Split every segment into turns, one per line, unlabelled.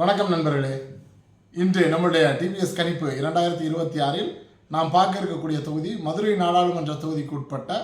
வணக்கம் நண்பர்களே. இன்று நம்முடைய டிவிஎஸ் கணிப்பு இரண்டாயிரத்தி இருபத்தி ஆறில் நாம் பார்க்க இருக்கக்கூடிய தொகுதி மதுரை நாடாளுமன்ற தொகுதிக்கு உட்பட்ட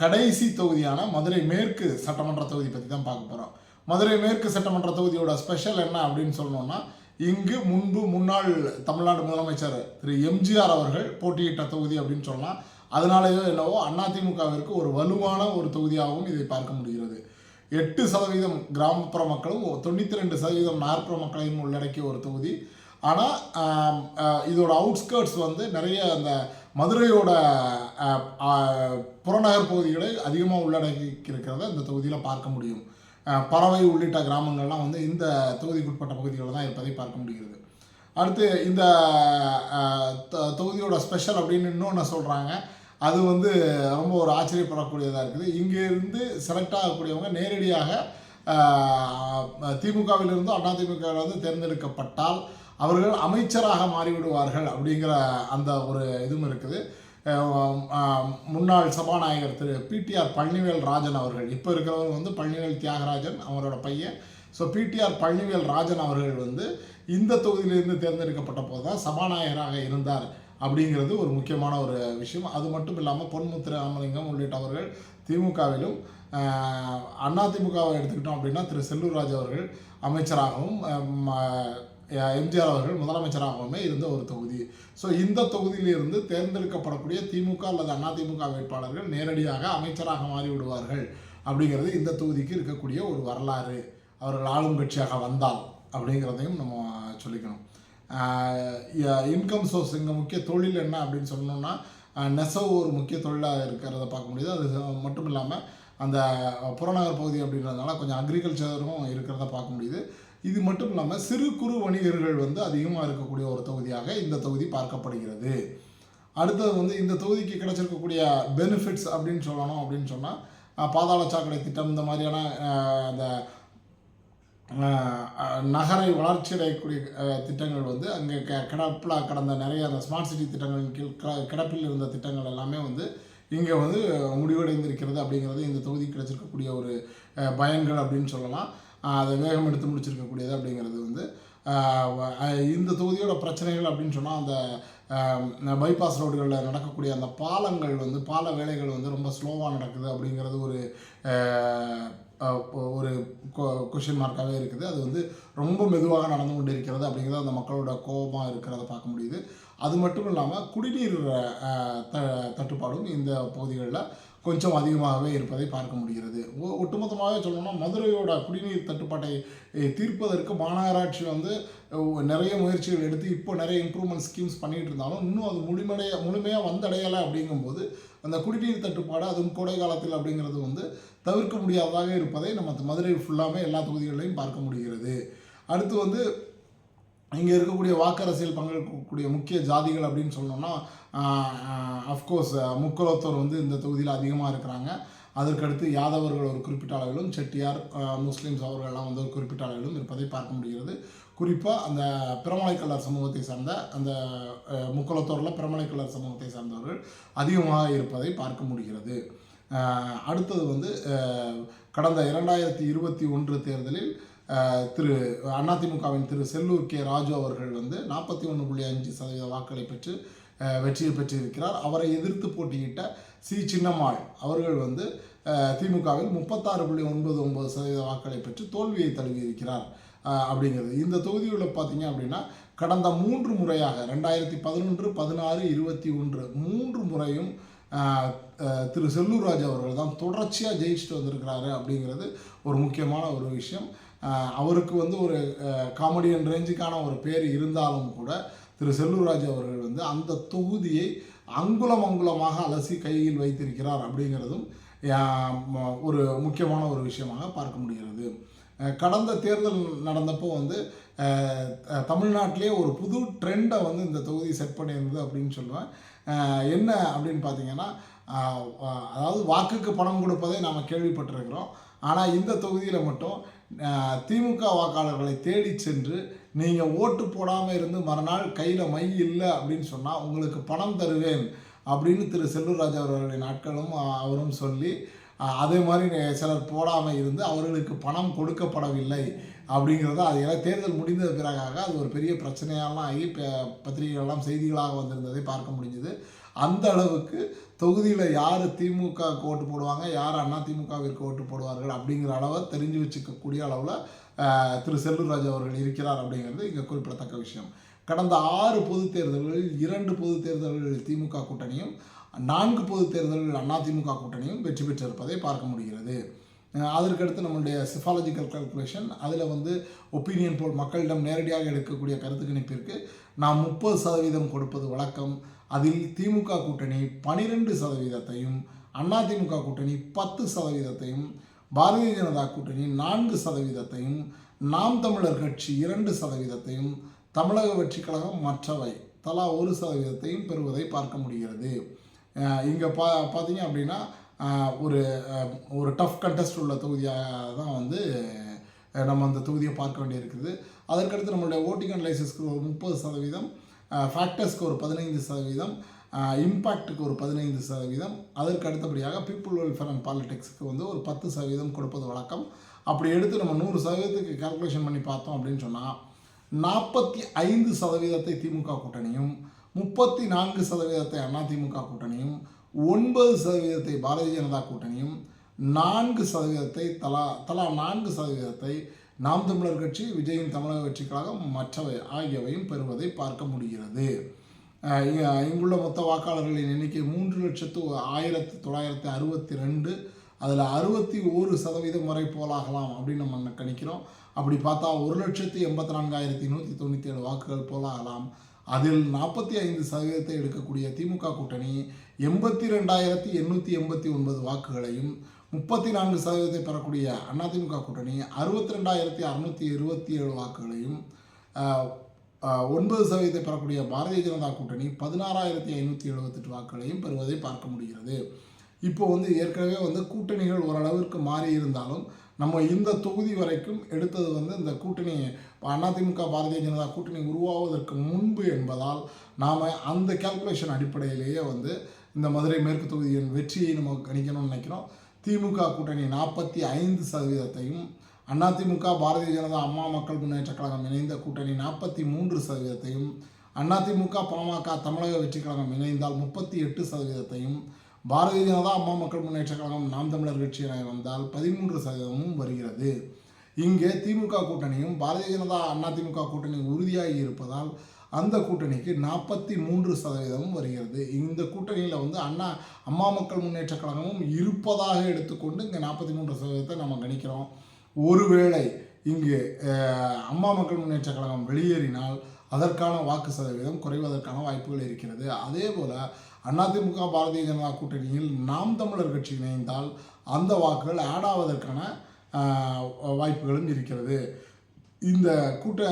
கடைசி தொகுதியான மதுரை மேற்கு சட்டமன்ற தொகுதி பற்றி தான் பார்க்க போகிறோம் மதுரை மேற்கு சட்டமன்ற தொகுதியோட ஸ்பெஷல் என்ன அப்படின்னு சொல்லணும்னா இங்கு முன்பு முன்னாள் தமிழ்நாடு முதலமைச்சர் திரு எம்ஜிஆர் அவர்கள் போட்டியிட்ட தொகுதி அப்படின்னு சொல்லலாம். அதனாலேயோ என்னவோ அதிமுகவிற்கு ஒரு வலுவான ஒரு தொகுதியாகவும் இதை பார்க்க முடிகிறது. எட்டு சதவீதம் கிராமப்புற மக்களும் தொண்ணூற்றி ரெண்டு சதவீதம் நகர்ப்புற மக்களையும் உள்ளடக்கிய ஒரு தொகுதி. ஆனால் இதோட அவுட்ஸ்கர்ட்ஸ் வந்து நிறைய அந்த மதுரையோட புறநகர் பகுதிகளை அதிகமாக உள்ளடக்கி இருக்கிறத இந்த தொகுதியில் பார்க்க முடியும். பறவை உள்ளிட்ட கிராமங்கள்லாம் வந்து இந்த தொகுதிக்குட்பட்ட பகுதிகளில் தான் இருப்பதை பார்க்க முடிகிறது. அடுத்து இந்த தொகுதியோட ஸ்பெஷல் அப்படின்னு இன்னொன்று சொல்கிறாங்க அது வந்து ரொம்ப ஒரு ஆச்சரியப்படக்கூடியதாக இருக்குது. இங்கே இருந்து செலக்ட் ஆகக்கூடியவங்க நேரடியாக திமுகவிலிருந்து திமுகவிலிருந்தோ அதிமுகவிலிருந்து தேர்ந்தெடுக்கப்பட்டால் அவர்கள் அமைச்சராக மாறிவிடுவார்கள் அப்படிங்கிற அந்த ஒரு இதுவும் இருக்குது. முன்னாள் சபாநாயகர் திரு பிடிஆர் பழனிவேல் ராஜன் அவர்கள் இப்போ இருக்கிறவர் வந்து பழனிவேல் தியாகராஜன் அவரோட பையன். ஸோ பிடிஆர் பழனிவேல் ராஜன் அவர்கள் வந்து இந்த தொகுதியிலிருந்து தேர்ந்தெடுக்கப்பட்ட போது தான் சபாநாயகராக இருந்தார். அப்படிங்கிறது ஒரு முக்கியமான ஒரு விஷயம். அது மட்டும் இல்லாமல் பொன்முத்திர ராமலிங்கம் உள்ளிட்டவர்கள் திமுகவிலும் அண்ணா திமுகவை எடுத்துக்கிட்டோம் அப்படின்னா திரு செல்லூர் ராஜ் அவர்கள் அமைச்சராகவும் எம்ஜிஆர் அவர்கள் முதலமைச்சராகவுமே இருந்த ஒரு தொகுதி. ஸோ இந்த தொகுதியிலிருந்து தேர்ந்தெடுக்கப்படக்கூடிய திமுக அல்லது அதிமுக வேட்பாளர்கள் நேரடியாக அமைச்சராக மாறிவிடுவார்கள் அப்படிங்கிறது இந்த தொகுதிக்கு இருக்கக்கூடிய ஒரு வரலாறு. அவர்கள் ஆளும் கட்சியாக வந்தால் அப்படிங்கிறதையும் நம்ம சொல்லிக்கணும். இன்கம் சோர்ஸ் இங்கே முக்கிய தொழில் என்ன அப்படின்னு சொன்னோம்னா நெசவு ஒரு முக்கிய தொழிலாக இருக்கிறத பார்க்க முடியுது. அது மட்டும் இல்லாமல் அந்த புறநகர் பகுதி அப்படின்றதுனால கொஞ்சம் அக்ரிகல்ச்சரும் இருக்கிறத பார்க்க முடியுது. இது மட்டும் இல்லாமல் சிறு குறு வணிகர்கள் வந்து அதிகமாக இருக்கக்கூடிய ஒரு தொகுதியாக இந்த தொகுதி பார்க்கப்படுகிறது. அடுத்தது வந்து இந்த தொகுதிக்கு கிடைச்சிருக்கக்கூடிய பெனிஃபிட்ஸ் அப்படின்னு சொல்லணும் அப்படின்னு சொன்னால் பாதாள சாக்கடை திட்டம் இந்த மாதிரியான அந்த நகரை வளர்ச்சியடையக்கூடிய திட்டங்கள் வந்து அங்கே க கிடப்பில் கடந்த நிறைய அந்த ஸ்மார்ட் சிட்டி திட்டங்களின் கீழ் க கிடப்பில் இருந்த திட்டங்கள் எல்லாமே வந்து இங்கே வந்து முடிவடைந்திருக்கிறது அப்படிங்கிறது இந்த தொகுதி கிடச்சிருக்கக்கூடிய ஒரு பயன்கள் அப்படின்னு சொல்லலாம். அதை வேகம் எடுத்து முடிச்சிருக்கக்கூடியது அப்படிங்கிறது வந்து இந்த தொகுதியோட பிரச்சனைகள் அப்படின்னு சொன்னால் அந்த பைபாஸ் ரோடுகளில் நடக்கக்கூடிய அந்த பாலங்கள் வந்து பால வேலைகள் வந்து ரொம்ப ஸ்லோவாக நடக்குது அப்படிங்கிறது ஒரு ஒரு கொஷின் மார்க்காகவே இருக்குது. அது வந்து ரொம்ப மெதுவாக நடந்து கொண்டு இருக்கிறது அப்படிங்கிறது அந்த மக்களோட கோபமாக இருக்கிறத பார்க்க முடியுது. அது மட்டும் இல்லாமல் குடிநீர் த தட்டுப்பாடும் இந்த பகுதிகளில் கொஞ்சம் அதிகமாகவே இருப்பதை பார்க்க முடிகிறது. ஒ- ஒட்டுமொத்தமாகவே சொல்லணும்னா மதுரையோட குடிநீர் தட்டுப்பாட்டை தீர்ப்பதற்கு மாநகராட்சி வந்து நிறைய முயற்சிகள் எடுத்து இப்போ நிறைய இம்ப்ரூவ்மெண்ட் ஸ்கீம்ஸ் பண்ணிகிட்டு இருந்தாலும் இன்னும் அது முழுமைய முழுமையாக வந்தடையலை அப்படிங்கும்போது அந்த குடிநீர் தட்டுப்பாடு அதுவும் கோடை காலத்தில் அப்படிங்கிறது வந்து தவிர்க்க முடியாததாக இருப்பதை நம்ம மதுரை ஃபுல்லாமே எல்லா தொகுதிகளிலையும் பார்க்க முடிகிறது. அடுத்து வந்து இங்கே இருக்கக்கூடிய வாக்கரசியல் பங்கேற்கக்கூடிய முக்கிய ஜாதிகள் அப்படின்னு சொன்னோம்னா அஃப்கோர்ஸ் முக்குலத்தோர் வந்து இந்த தொகுதியில் அதிகமாக இருக்கிறாங்க. அதற்கடுத்து யாதவர்கள் ஒரு குறிப்பிட்ட அளவிலும் செட்டியார் முஸ்லீம்ஸ் அவர்கள்லாம் வந்து ஒரு குறிப்பிட்ட அளவிலும் இருப்பதை பார்க்க முடிகிறது. குறிப்பாக அந்த பிரமலைக்கல்லர் சமூகத்தை சார்ந்த அந்த ஆஹ், முக்குலத்தோரில் பிரமலைக்கல்லர் சமூகத்தை சார்ந்தவர்கள் அதிகமாக இருப்பதை பார்க்க முடிகிறது. அடுத்தது வந்து கடந்த இரண்டாயிரத்தி இருபத்தி ஒன்று தேர்தலில் திரு அதிமுகவின் திரு செல்லூர் கே ராஜு அவர்கள் வந்து நாற்பத்தி ஒன்று புள்ளி அஞ்சு சதவீத வாக்களை பெற்று வெற்றியை பெற்றிருக்கிறார். அவரை எதிர்த்து போட்டியிட்ட சி. சின்னம்மாள் அவர்கள் வந்து திமுகவில் முப்பத்தாறு புள்ளி ஒன்பது ஒன்பது சதவீத வாக்களை பெற்று தோல்வியை தழுவியிருக்கிறார் அப்படிங்கிறது. இந்த தொகுதியில் பார்த்தீங்க அப்படின்னா கடந்த மூன்று முறையாக ரெண்டாயிரத்தி பதினொன்று பதினாறு இருபத்தி ஒன்று மூன்று முறையும் திரு செல்லூர் ராஜ் அவர்கள் தான் தொடர்ச்சியாக ஜெயிச்சுட்டு வந்திருக்கிறாரு அப்படிங்கிறது ஒரு முக்கியமான ஒரு விஷயம். அவருக்கு வந்து ஒரு காமெடியன் ரேஞ்சுக்கான ஒரு பேர் இருந்தாலும் கூட திரு செல்லூர் ராஜ் அவர்கள் வந்து அந்த தொகுதியை அங்குலம் அங்குலமாக அலசி கையில் வைத்திருக்கிறார் அப்படிங்கிறதும் ஒரு முக்கியமான ஒரு விஷயமாக பார்க்க முடிகிறது. கடந்த தேர்தல் நடந்தப்போ வந்து தமிழ்நாட்டிலே ஒரு புது ட்ரெண்டை வந்து இந்த தொகுதி செட் பண்ணியிருந்தது அப்படின்னு சொல்லுவேன். என்ன அப்படின்னு பார்த்தீங்கன்னா அதாவது வாக்குக்கு பணம் கொடுப்பதை நாம் கேள்விப்பட்டிருக்கிறோம். ஆனால் இந்த தொகுதியில் மட்டும் திமுக வாக்காளர்களை தேடி சென்று நீங்கள் ஓட்டு போடாமல் இருந்து மறுநாள் கையில் மை இல்லை அப்படின்னு சொன்னால் உங்களுக்கு பணம் தருவேன் அப்படின்னு திரு செல்லூர் ராஜா நாட்களும் அவரும் சொல்லி அதே மாதிரி சிலர் போடாமல் இருந்து அவர்களுக்கு பணம் கொடுக்கப்படவில்லை அப்படிங்கிறது அது எல்லாம் தேர்தல் முடிந்த பிறகாக அது ஒரு பெரிய பிரச்சனையெல்லாம் ஆகி பத்திரிகைகள்லாம் செய்திகளாக வந்திருந்ததை பார்க்க முடிஞ்சுது. அந்த அளவுக்கு தொகுதியில் யார் திமுக ஓட்டு போடுவாங்க யார் அண்ணா திமுகவிற்கு ஓட்டு போடுவார்கள் அப்படிங்கிற அளவை தெரிஞ்சு வச்சுக்கக்கூடிய அளவில் திரு செல்லூர் ராஜு அவர்கள் இருக்கிறார் அப்படிங்கிறது இங்கே குறிப்பிடத்தக்க விஷயம். கடந்த ஆறு பொது தேர்தல்களில் இரண்டு பொது தேர்தல்களில் திமுக கூட்டணியும் நான்கு பொது தேர்தல்களில் அதிமுக கூட்டணியும் வெற்றி பெற்றிருப்பதை பார்க்க முடிகிறது. அதற்கடுத்து நம்மளுடைய சிஃபாலஜிக்கல் கல்குலேஷன் அதில் வந்து ஒப்பீனியன் போல் மக்களிடம் நேரடியாக எடுக்கக்கூடிய கருத்து கணிப்பிற்கு நாம் முப்பது சதவீதம் கொடுப்பது வழக்கம். அதில் திமுக கூட்டணி பனிரெண்டு சதவீதத்தையும் அதிமுக கூட்டணி பத்து சதவீதத்தையும் பாரதிய ஜனதா கூட்டணி நான்கு சதவீதத்தையும் நாம் தமிழர் கட்சி இரண்டு சதவீதத்தையும் தமிழக வெற்றி கழகம் மற்றவை தலா ஒரு சதவீதத்தையும் பெறுவதை பார்க்க முடிகிறது. இங்கே பா பார்த்தீங்க அப்படின்னா ஒரு ஒரு டஃப் கண்டெஸ்ட் உள்ள தொகுதியாக தான் வந்து நம்ம அந்த தொகுதியை பார்க்க வேண்டியிருக்குது. அதற்கடுத்து நம்மளுடைய ஓட்டிங் அனலைசிஸ்க்கு ஒரு முப்பது சதவீதம் ஃபேக்டர்ஸ்க்கு ஒரு பதினைந்து சதவீதம் இம்பேக்ட்டுக்கு ஒரு பதினைந்து சதவீதம் அதற்கு அடுத்தபடியாக பீப்புள் வெல்ஃபேர் அண்ட் பாலிடிக்ஸுக்கு வந்து ஒரு பத்து சதவீதம் கொடுப்பது வழக்கம். அப்படி எடுத்து நம்ம நூறு சதவீதத்துக்கு கால்குலேஷன் பண்ணி பார்த்தோம் அப்படின்னு சொன்னால் நாற்பத்தி ஐந்து சதவீதத்தை திமுக கூட்டணியும் முப்பத்தி நான்கு சதவீதத்தை அதிமுக கூட்டணியும் ஒன்பது சதவீதத்தை பாரதிய ஜனதா கூட்டணியும் நான்கு சதவீதத்தை தலா தலா நான்கு சதவீதத்தை நாம் தமிழர் கட்சி விஜயின் தமிழக கட்சிக்காக மற்றவை ஆகியவையும் பெறுவதை பார்க்க முடிகிறது. இங்குள்ள மொத்த வாக்காளர்களின் எண்ணிக்கை மூன்று லட்சத்து ஆயிரத்தி தொள்ளாயிரத்தி அறுபத்தி ரெண்டு. அதில் அறுபத்தி ஒரு சதவீதம் வரை போலாகலாம் அப்படின்னு நம்ம கணிக்கிறோம். அப்படி பார்த்தா ஒரு லட்சத்தி எண்பத்தி நான்காயிரத்தி நூற்றி தொண்ணூற்றி ஏழு வாக்குகள் போலாகலாம். அதில் நாற்பத்தி ஐந்து சதவீதத்தை எடுக்கக்கூடிய திமுக கூட்டணி எண்பத்தி ரெண்டாயிரத்தி எண்ணூற்றி எண்பத்தி ஒன்பது வாக்குகளையும் முப்பத்தி நான்கு சதவீதத்தை பெறக்கூடிய அதிமுக கூட்டணி அறுபத்தி ரெண்டாயிரத்தி அறுநூற்றி இருபத்தி ஏழு வாக்குகளையும் ஒன்பது சதவீதத்தை பெறக்கூடிய பாரதிய ஜனதா கூட்டணி பதினாறாயிரத்தி ஐநூற்றி எழுபத்தெட்டு வாக்குகளையும் பெறுவதை பார்க்க முடிகிறது. இப்போ வந்து ஏற்கனவே வந்து கூட்டணிகள் ஓரளவிற்கு மாறி இருந்தாலும் நம்ம இந்த தொகுதி வரைக்கும் எடுத்தது வந்து இந்த கூட்டணி அதிமுக பாரதிய ஜனதா கூட்டணி உருவாவதற்கு முன்பு என்பதால் நாம் அந்த கால்குலேஷன் அடிப்படையிலேயே வந்து இந்த மதுரை மேற்கு தொகுதியின் வெற்றியை நம்ம கணிக்கணும்னு நினைக்கிறோம். திமுக கூட்டணி நாற்பத்தி ஐந்து சதவீதத்தையும் அதிமுக பாரதிய ஜனதா அம்மா மக்கள் முன்னேற்ற கழகம் இணைந்த கூட்டணி நாற்பத்தி மூன்று சதவீதத்தையும் அதிமுக பாமக தமிழக வெற்றி கழகம் இணைந்தால் முப்பத்தி எட்டு சதவீதத்தையும் பாரதிய ஜனதா அம்மா மக்கள் முன்னேற்ற கழகம் நாம் தமிழர் கட்சி என வந்தால் பதிமூன்று சதவீதமும் வருகிறது. இங்கே திமுக கூட்டணியும் பாரதிய ஜனதா அதிமுக கூட்டணி உறுதியாகி இருப்பதால் அந்த கூட்டணிக்கு நாற்பத்தி மூன்று சதவீதமும் வருகிறது. இந்த கூட்டணியில் வந்து அண்ணா அம்மா மக்கள் முன்னேற்ற கழகமும் இருப்பதாக எடுத்துக்கொண்டு இங்கே நாற்பத்தி மூன்று சதவீதத்தை நம்ம கணிக்கிறோம். ஒருவேளை இங்கு அம்மா மக்கள் முன்னேற்ற கழகம் வெளியேறினால் அதற்கான வாக்கு சதவீதம் குறைவதற்கான வாய்ப்புகள் இருக்கிறது. அதே போல் அதிமுக பாரதிய ஜனதா கூட்டணியில் நாம் தமிழர் கட்சி இணைந்தால் அந்த வாக்குகள் ஆட் ஆவதற்கான வாய்ப்புகளும் இருக்கிறது. இந்த கூட்ட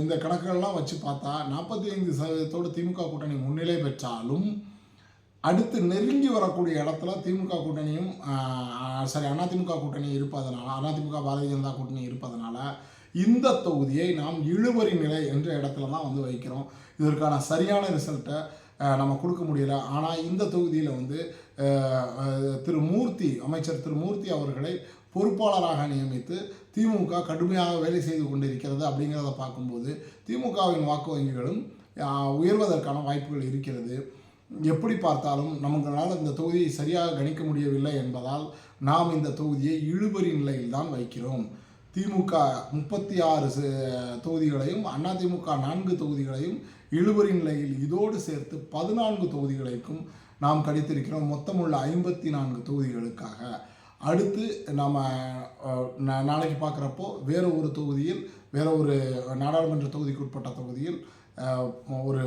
இந்த கணக்குகள்லாம் வச்சு பார்த்தா நாற்பத்தி ஐந்து சதவீதத்தோடு திமுக கூட்டணி முன்னிலை பெற்றாலும் அடுத்து நெருங்கி வரக்கூடிய இடத்துல திமுக கூட்டணியும் சாரி அதிமுக கூட்டணி இருப்பதனால அதிமுக பாரதிய ஜனதா கூட்டணி இருப்பதனால இந்த தொகுதியை நாம் இழுபறி நிலை என்ற இடத்துல தான் வந்து வைக்கிறோம். இதற்கான சரியான ரிசல்ட்டை நம்ம கொடுக்க முடியல. ஆனால் இந்த தொகுதியில் வந்து திரு மூர்த்தி அமைச்சர் திரு மூர்த்தி அவர்களை பொறுப்பாளராக நியமித்து திமுக கடுமையாக வேலை செய்து கொண்டிருக்கிறது அப்படிங்கிறத பார்க்கும்போது திமுகவின் வாக்கு வங்கிகளும் உயர்வதற்கான வாய்ப்புகள் இருக்கிறது. எப்படி பார்த்தாலும் நமங்களால் இந்த தொகுதியை சரியாக கணிக்க முடியவில்லை என்பதால் நாம் இந்த தொகுதியை இழுபறி நிலையில் தான் வைக்கிறோம். திமுக முப்பத்தி ஆறு தொகுதிகளையும் அதிமுக நான்கு தொகுதிகளையும் இழுபறி நிலையில் இதோடு சேர்த்து பதினான்கு தொகுதிகளுக்கும் நாம் கடித்திருக்கிறோம் மொத்தமுள்ள ஐம்பத்தி நான்கு தொகுதிகளுக்காக. அடுத்து நாம் நாளைக்கு பார்க்குறப்போ வேறு ஒரு தொகுதியில் வேற ஒரு நாடாளுமன்ற தொகுதிக்கு உட்பட்ட தொகுதியில் ஒரு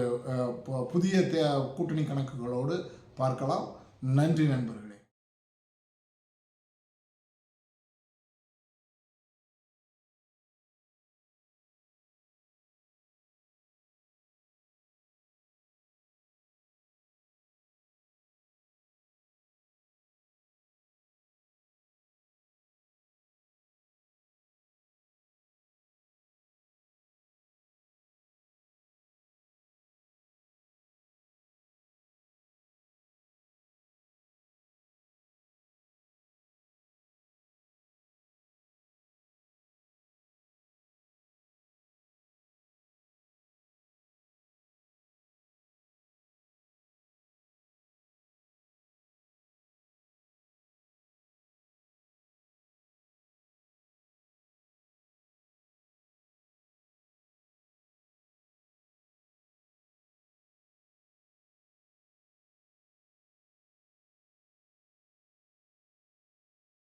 புதிய தே கூட்டணி கணக்குகளோடு பார்க்கலாம். நன்றி நண்பர்கள்.